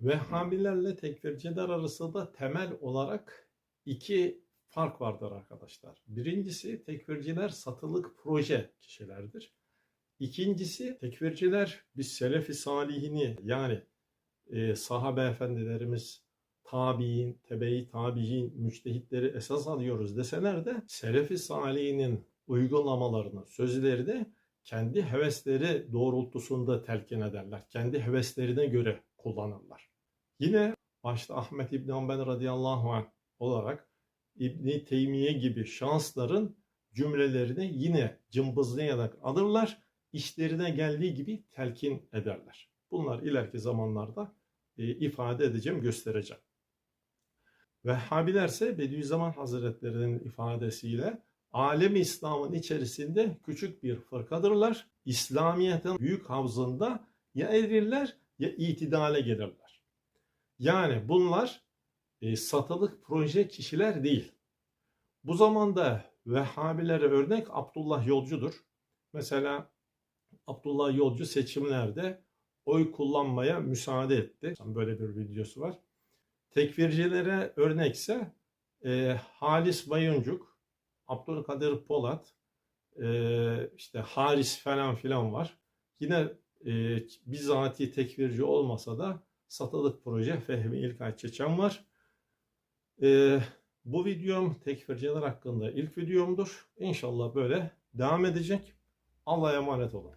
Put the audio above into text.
Vehhabilerle tekfirciler arasında temel olarak iki fark vardır arkadaşlar. Birincisi tekfirciler satılık proje kişilerdir. İkincisi tekfirciler biz Selefi Salihini yani e, sahabe efendilerimiz, tabi'in, tebe-i tabi'in, müçtehitleri esas alıyoruz deseler de Selefi Salihinin uygulamalarını, sözlerini kendi hevesleri doğrultusunda telkin ederler. Kendi heveslerine göre kullanırlar. Yine başta Ahmet İbn Hanbel radıyallahu anh olarak İbni Teymiye gibi şansların cümlelerini yine cımbızlayarak alırlar. işlerine geldiği gibi telkin ederler. Bunlar ileriki zamanlarda e, ifade edeceğim, göstereceğim. Vehhabilerse Bediüzzaman Hazretleri'nin ifadesiyle alem İslam'ın içerisinde küçük bir fırkadırlar. İslamiyet'in büyük havzında ya erirler ya itidale gelirler. Yani bunlar e, satılık proje kişiler değil. Bu zamanda Vehhabilere örnek Abdullah Yolcu'dur. Mesela Abdullah Yolcu seçimlerde oy kullanmaya müsaade etti. Böyle bir videosu var. Tekfircilere örnekse e, Halis Bayıncuk, Abdülkadir Polat, e, işte Haris falan filan var. Yine e, bizatihi tekfirci olmasa da satılık proje Fehmi İlkay Çeçen var. E, bu videom tekfirciler hakkında ilk videomdur. İnşallah böyle devam edecek. Allah'a emanet olun.